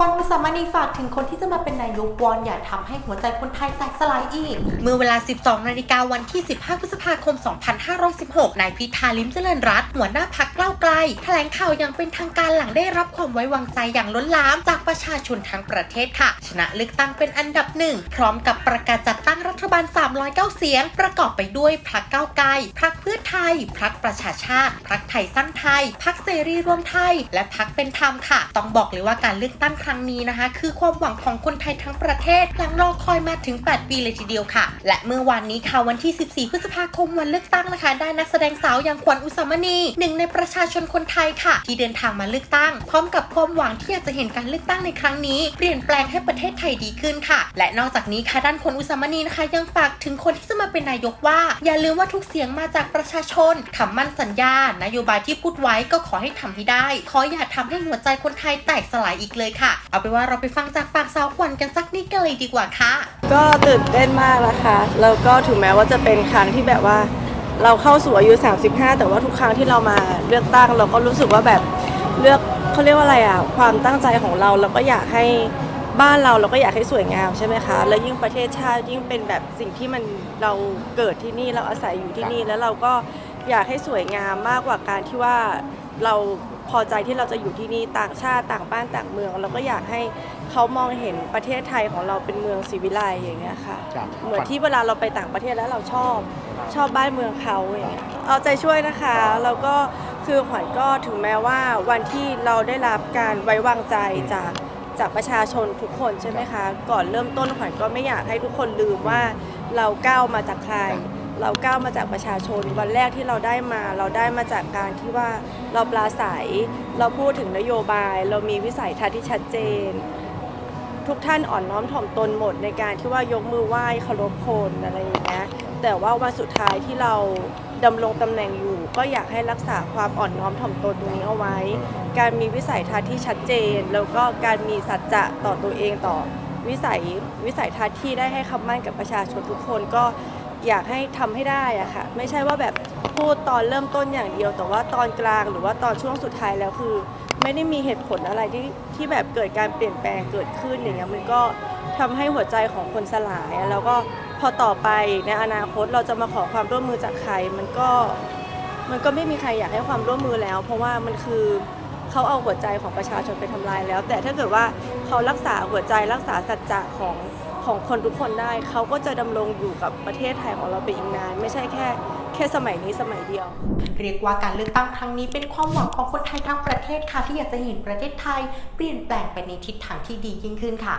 คนอุสามณีฝากถึงคนที่จะมาเป็นนายกวอนอย่าทำให้หัวใจคนไทยแตกสลายอีก เมื่อเวลา 12 นาฬิกาวันที่ 15 พฤษภาคม 2516 นายพิธาลิมเจริญรัตน์หัวหน้าพักเก้าไกล แถลงข่าวอย่างเป็นทางการหลังได้รับความไว้วางใจอย่างล้นหลาม จากประชาชนทั้งประเทศค่ะ ชนะเลือกตั้งเป็นอันดับหนึ่งพร้อมกับประกาศจัดตั้งรัฐบาล 309 เสียง ประกอบไปด้วยพรรคก้าวไกลพรรคเพื่อไทยพรรคประชาชาติพรรคไทยสร้างไทยพรรคเสรีรวมไทย และพรรคเป็นธรรมค่ะ ต้องบอกเลยว่าการเลือกตั้งครั้งนี้นะคะ คือความหวังของคนไทยทั้งประเทศหลังรอคอยมาถึง 8 ปีเลยทีเดียวค่ะ และเมื่อวานนี้ค่ะวันที่ 14 พฤษภาคมวันเลือกตั้งนะคะ ได้นักแสดงสาวอย่างขวัญอุสามณีหนึ่งในประชาชนคนไทยค่ะ ที่เดินทางมาเลือกตั้ง พร้อมกับความหวังที่อยากจะเห็นการเลือกตั้งในครั้งนี้ เปลี่ยนแปลงให้ประเทศไทยดีขึ้นค่ะ และนอกจากนี้ค่ะด้านขวัญอุสามณีนะคะ ยังฝากถึงคนที่จะมาเป็นนายกว่า อย่าลืมว่าทุกเสียงมาจากประชาชนคำมั่นสัญญา นโยบายที่พูดไว้ก็ขอให้ทำให้ได้ ขออย่าทำให้หัวใจคนไทยแตกสลายอีกเลยค่ะเอาเป็นว่าเราไปฟังจากปากสาวขวัญกันสักนิดกันเลยดีกว่าค่ะ ก็ตื่นเต้นมากนะคะแล้วก็ถึงแม้ว่าจะเป็นครั้งที่แบบว่า เราเข้าสู่อายุ 35 แต่ว่าทุกครั้งที่เรามาเลือกตั้ง เราก็รู้สึกว่าแบบเลือกเขาเรียกว่าอะไรอะความตั้งใจของเราเราก็อยากให้บ้านเราเราก็อยากให้สวยงามใช่ไหมคะ แล้วยิ่งประเทศชาติยิ่งเป็นแบบสิ่งที่มันเราเกิดที่นี่เราอาศัยอยู่ที่นี่แล้วเราก็อยากให้สวยงามมากกว่าการที่ว่าเรา พอใจที่เราจะอยู่ที่นี่ต่างชาติต่างบ้านต่างเมือง เราก็อยากให้เขามองเห็นประเทศไทยของเราเป็นเมืองศรีวิไลอย่างเงี้ยค่ะ ครับ เหมือนที่เวลาเราไปต่างประเทศแล้วเราชอบชอบบ้านเมืองเขาอย่างเงี้ยเอาใจช่วยนะคะแล้วก็คือขวัญก็ถึงแม้ว่าวันที่เราได้รับการไว้วางใจจากจากประชาชนทุกคนใช่ไหมคะ ก่อนเริ่มต้นขวัญก็ไม่อยากให้ทุกคนลืมว่าเราก้าวมาจากใคร เราก้าวมาจากประชาชน วันแรกที่เราได้มาเราได้มาจากการที่ว่าเราปลาใสเราพูดถึงนโยบาย เรามีวิสัยทัศน์ที่ชัดเจน ทุกท่านอ่อนน้อมถ่อมตนหมดในการที่ว่ายกมือไหว้เคารพคนอะไรอย่างเงี้ยแต่ว่าวันสุดท้ายที่เราดำรงตำแหน่งอยู่ ก็อยากให้รักษาความอ่อนน้อมถ่อมตนตรงนี้เอาไว้ การมีวิสัยทัศน์ที่ชัดเจน แล้วก็การมีสัจจะต่อตัวเองต่อวิสัยวิสัยทัศน์ที่ได้ให้คำมั่นกับประชาชนทุกคนก็ อยากให้ทำให้ได้อะค่ะ ไม่ใช่ว่าแบบพูดตอนเริ่มต้นอย่างเดียว แต่ว่าตอนกลางหรือว่าตอนช่วงสุดท้ายแล้วคือ ไม่ได้มีเหตุผลอะไรที่ที่แบบเกิดการเปลี่ยนแปลงเกิดขึ้นอย่างเงี้ยมันก็ทำให้หัวใจของคนสลาย แล้วก็พอต่อไปในอนาคตเราจะมาขอความร่วมมือจากใครมันก็มันก็ไม่มีใครอยากให้ความร่วมมือแล้ว เพราะว่ามันคือเขาเอาหัวใจของประชาชนไปทำลายแล้ว แต่ถ้าเกิดว่าเขารักษาหัวใจรักษาสัจจะของ ของคนทุกคนได้ เขาก็จะดำรงอยู่กับประเทศไทยของเราไปอีกนาน ไม่ใช่แค่แค่สมัยนี้สมัยเดียว เรียกว่าการเลือกตั้งครั้งนี้เป็นความหวังของคนไทยทั้งประเทศค่ะที่อยากจะเห็นประเทศไทย เปลี่ยนแปลงไปในทิศทางที่ดียิ่งขึ้นค่ะ